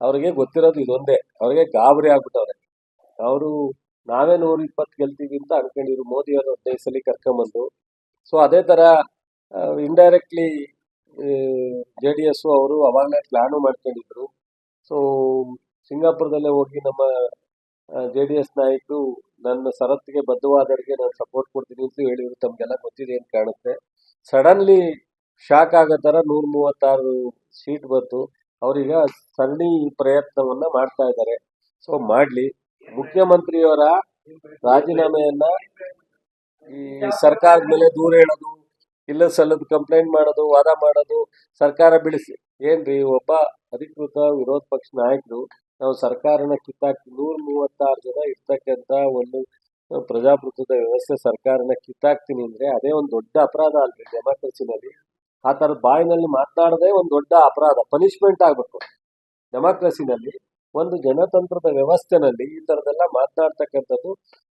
ಅವ್ರಿಗೆ ಗೊತ್ತಿರೋದು ಇದೊಂದೇ. ಅವ್ರಿಗೆ ಗಾಬರಿ ಆಗ್ಬಿಟ್ಟವ್ರೆ. ಅವರು ನಾವೇ ನೂರ ಇಪ್ಪತ್ತು ಗೆಲ್ತೀವಿ ಅಂತ ಅನ್ಕೊಂಡಿದ್ರು. ಮೋದಿ ಅವರು ಹದಿನೈದು ಸಲ ಕರ್ಕೊಂಬಂದು. ಸೊ ಅದೇ ತರ ಇಂಡೈರೆಕ್ಟ್ಲಿ ಜೆ ಡಿ ಎಸ್ ಅವರು ಅವಾಗಲೇ ಪ್ಲಾನು ಮಾಡ್ಕೊಂಡಿದ್ರು. ಸೊ ಸಿಂಗಾಪುರದಲ್ಲೇ ಹೋಗಿ ನಮ್ಮ ಜೆ ಡಿ ಎಸ್ ನಾಯಕರು ನನ್ನ ಷರತ್ತಿಗೆ ಬದ್ಧವಾದವರಿಗೆ ನಾನು ಸಪೋರ್ಟ್ ಕೊಡ್ತೀನಿ ಅಂತ ಹೇಳಿದ್ರು. ತಮಗೆಲ್ಲ ಗೊತ್ತಿದೆ ಅಂತ ಕಾಣುತ್ತೆ. ಸಡನ್ಲಿ ಶಾಕ್ ಆಗೋ ತರ ನೂರ ಮೂವತ್ತಾರು ಸೀಟ್ ಬಂತು. ಅವ್ರೀಗ ಸರಣಿ ಪ್ರಯತ್ನವನ್ನ ಮಾಡ್ತಾ ಇದ್ದಾರೆ. ಸೊ ಮಾಡ್ಲಿ. ಮುಖ್ಯಮಂತ್ರಿಯವರ ರಾಜೀನಾಮೆಯನ್ನ ಈ ಸರ್ಕಾರದ ಮೇಲೆ ದೂರ ಹೇಳೋದು, ಇಲ್ಲ ಸಲ್ಲದ ಕಂಪ್ಲೇಂಟ್ ಮಾಡೋದು, ವಾದ ಮಾಡೋದು, ಸರ್ಕಾರ ಬಿಡಿಸಿ ಏನ್ರಿ, ಒಬ್ಬ ಅಧಿಕೃತ ವಿರೋಧ ಪಕ್ಷ ನಾಯಕರು ನಾವು ಸರ್ಕಾರನ ಕಿತ್ತಾಕಿ ನೂರ ಮೂವತ್ತಾರು ಜನ ಇರ್ತಕ್ಕಂತ ಒಂದು ಪ್ರಜಾಪ್ರಭುತ್ವದ ವ್ಯವಸ್ಥೆ ಸರ್ಕಾರನ ಕಿತ್ತಾಕ್ತೀನಿ ಅಂದ್ರೆ ಅದೇ ಒಂದು ದೊಡ್ಡ ಅಪರಾಧ ಅಲ್ರಿ ಡೆಮಾಕ್ರಸಿನಲ್ಲಿ. ಆ ಥರದ ಬಾಯಿನಲ್ಲಿ ಮಾತನಾಡದೆ ಒಂದು ದೊಡ್ಡ ಅಪರಾಧ ಪನಿಷ್ಮೆಂಟ್ ಆಗಬೇಕು. ಡೆಮಾಕ್ರಸಿನಲ್ಲಿ, ಒಂದು ಜನತಂತ್ರದ ವ್ಯವಸ್ಥೆನಲ್ಲಿ ಈ ತರದೆಲ್ಲ ಮಾತನಾಡ್ತಕ್ಕಂಥದ್ದು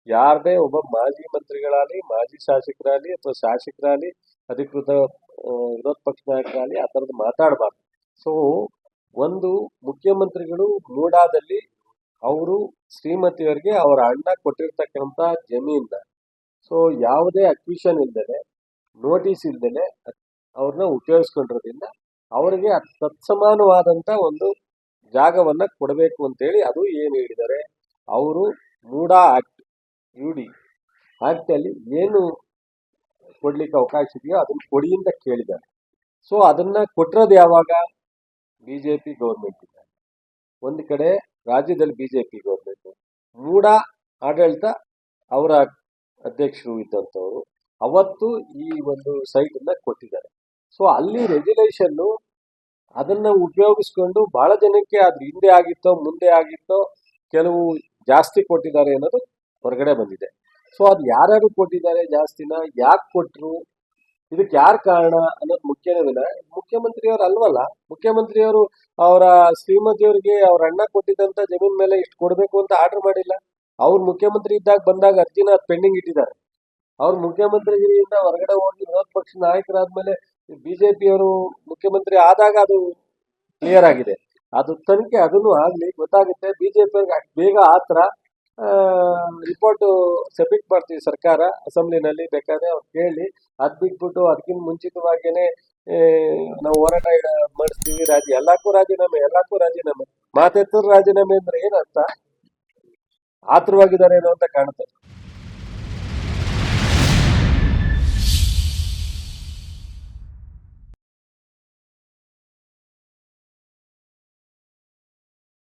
ಯಾರದೇ ಒಬ್ಬ ಮಾಜಿ ಮಂತ್ರಿಗಳಾಗಲಿ, ಮಾಜಿ ಶಾಸಕರಾಗಲಿ ಅಥವಾ ಶಾಸಕರಾಗಲಿ, ಅಧಿಕೃತ ವಿರೋಧ ಪಕ್ಷ ನಾಯಕರಾಗಲಿ ಆ ಥರದ್ದು ಮಾತಾಡಬಾರ್ದು. ಸೊ ಒಂದು ಮುಖ್ಯಮಂತ್ರಿಗಳು ಮೂಡಾದಲ್ಲಿ ಅವರು ಶ್ರೀಮತಿಯವರಿಗೆ ಅವರ ಅಣ್ಣ ಕೊಟ್ಟಿರ್ತಕ್ಕಂಥ ಜಮೀನ ಸೊ ಯಾವುದೇ ಅಕ್ವಿಷನ್ ಇಲ್ದೇನೆ, ನೋಟಿಸ್ ಇಲ್ದೇನೆ ಅವ್ರನ್ನ ಉಪಯೋಗಿಸ್ಕೊಂಡಿರೋದ್ರಿಂದ ಅವರಿಗೆ ತತ್ಸಮಾನವಾದಂತ ಒಂದು ಜಾಗವನ್ನ ಕೊಡಬೇಕು ಅಂತೇಳಿ ಅದು ಏನು ಹೇಳಿದ್ದಾರೆ. ಅವರು MUDA act, U D act ಅಲ್ಲಿ ಏನು ಕೊಡ್ಲಿಕ್ಕೆ ಅವಕಾಶ ಇದೆಯೋ ಅದನ್ನ ಕೊಡಿಯಿಂದ ಕೇಳಿದ್ದಾರೆ. ಸೊ, ಅದನ್ನ ಕೊಟ್ಟಿರೋದು ಯಾವಾಗ? ಬಿಜೆಪಿ ಗೌರ್ಮೆಂಟ್ ಇದೆ. ಒಂದು ಕಡೆ ರಾಜ್ಯದಲ್ಲಿ ಬಿಜೆಪಿ ಗೌರ್ಮೆಂಟ್, ಮೂಡ ಆಡಳಿತ ಅವರ ಅಧ್ಯಕ್ಷರು ಇದ್ದಂಥವ್ರು ಅವತ್ತು ಈ ಒಂದು ಸೈಟ್ ಅನ್ನ ಕೊಟ್ಟಿದ್ದಾರೆ. ಸೊ ಅಲ್ಲಿ ರೆಗ್ಯುಲೇಷನ್ನು ಅದನ್ನು ಉಪಯೋಗಿಸ್ಕೊಂಡು ಭಾಳ ಜನಕ್ಕೆ ಅದ್ರ ಹಿಂದೆ ಆಗಿತ್ತೋ, ಮುಂದೆ ಆಗಿತ್ತೋ, ಕೆಲವು ಜಾಸ್ತಿ ಕೊಟ್ಟಿದ್ದಾರೆ ಅನ್ನೋದು ಹೊರಗಡೆ ಬಂದಿದೆ. ಸೊ ಅದು ಯಾರ್ಯಾರು ಕೊಟ್ಟಿದ್ದಾರೆ ಜಾಸ್ತಿನ, ಯಾಕೆ ಕೊಟ್ಟರು ಇದಕ್ಕೆ ಯಾರು ಕಾರಣ ಅನ್ನೋದು ಮುಖ್ಯನೇ ವಿನ ಮುಖ್ಯಮಂತ್ರಿಯವರು ಅಲ್ವಲ್ಲ, ಮುಖ್ಯಮಂತ್ರಿಯವರು ಅವರ ಶ್ರೀಮತಿಯವರಿಗೆ ಅವ್ರ ಅಣ್ಣ ಕೊಟ್ಟಿದ್ದಂಥ ಜಮೀನ್ ಮೇಲೆ ಇಷ್ಟು ಕೊಡಬೇಕು ಅಂತ ಆರ್ಡರ್ ಮಾಡಿಲ್ಲ. ಅವ್ರು ಮುಖ್ಯಮಂತ್ರಿ ಇದ್ದಾಗ ಬಂದಾಗ ಅರ್ಜಿನ ಪೆಂಡಿಂಗ್ ಇಟ್ಟಿದ್ದಾರೆ. ಅವ್ರು ಮುಖ್ಯಮಂತ್ರಿಗಿರಿಯಿಂದ ಹೊರಗಡೆ ಹೋಗಿ ವಿರೋಧ ಪಕ್ಷ ನಾಯಕರಾದ್ಮೇಲೆ ಬಿಜೆಪಿಯವರು ಮುಖ್ಯಮಂತ್ರಿ ಆದಾಗ ಅದು ಕ್ಲಿಯರ್ ಆಗಿದೆ. ಅದು ತನಿಖೆ, ಅದನ್ನು ಆಗಲಿ, ಗೊತ್ತಾಗುತ್ತೆ. ಬಿಜೆಪಿ ಬೇಗ ಆತರ ರಿಪೋರ್ಟ್ ಸಬ್ಮಿಟ್ ಮಾಡ್ತೀವಿ ಸರ್ಕಾರ. ಅಸೆಂಬ್ಲಿನಲ್ಲಿ ಬೇಕಾದ್ರೆ ಅವ್ರು ಕೇಳಿ. ಅದ್ ಬಿಟ್ಬಿಟ್ಟು ಅದಕ್ಕಿಂತ ಮುಂಚಿತವಾಗಿಯೇ ನಾವು ಹೋರಾಟ ಮಾಡಿಸ್ತೀವಿ. ರಾಜಿ, ಎಲ್ಲಕ್ಕೂ ರಾಜೀನಾಮೆ ಎಲ್ಲಕ್ಕೂ ರಾಜೀನಾಮೆ. ಮಾತೆತ್ತರು ರಾಜೀನಾಮೆ ಅಂದ್ರೆ ಏನಂತ ಆತರವಾಗಿದ್ದಾರೆ ಏನೋ ಅಂತ ಕಾಣುತ್ತೆ.